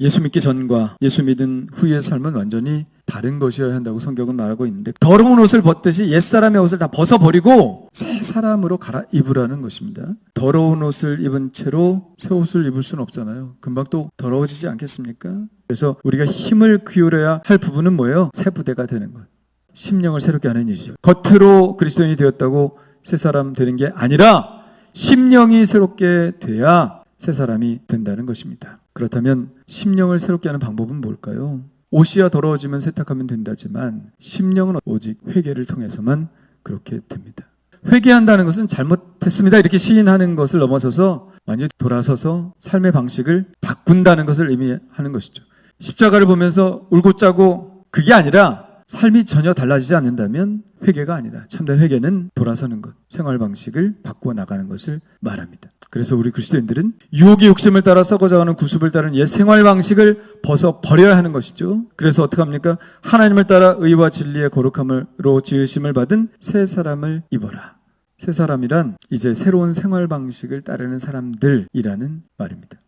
예수 믿기 전과 예수 믿은 후의 삶은 완전히 다른 것이어야 한다고 성경은 말하고 있는데 더러운 옷을 벗듯이 옛사람의 옷을 다 벗어버리고 새 사람으로 갈아입으라는 것입니다. 더러운 옷을 입은 채로 새 옷을 입을 수는 없잖아요. 금방 또 더러워지지 않겠습니까? 그래서 우리가 힘을 기울여야 할 부분은 뭐예요? 새 부대가 되는 것. 심령을 새롭게 하는 일이죠. 겉으로 그리스도인이 되었다고 새 사람 되는 게 아니라 심령이 새롭게 돼야 새 사람이 된다는 것입니다. 그렇다면 심령을 새롭게 하는 방법은 뭘까요? 옷이야 더러워지면 세탁하면 된다지만 심령은 오직 회개를 통해서만 그렇게 됩니다. 회개한다는 것은 잘못했습니다 이렇게 시인하는 것을 넘어서서 완전히 돌아서서 삶의 방식을 바꾼다는 것을 의미하는 것이죠. 십자가를 보면서 울고 짜고 그게 아니라 삶이 전혀 달라지지 않는다면 회개가 아니다. 참된 회개는 돌아서는 것, 생활 방식을 바꾸어 나가는 것을 말합니다. 그래서 우리 그리스도인들은 유혹의 욕심을 따라 썩어져 가는 구습을 따르는 옛 생활 방식을 벗어 버려야 하는 것이죠. 그래서 어떻게 합니까? 하나님을 따라 의와 진리의 거룩함으로 지으심을 받은 새 사람을 입어라. 새 사람이란 이제 새로운 생활 방식을 따르는 사람들이라는 말입니다.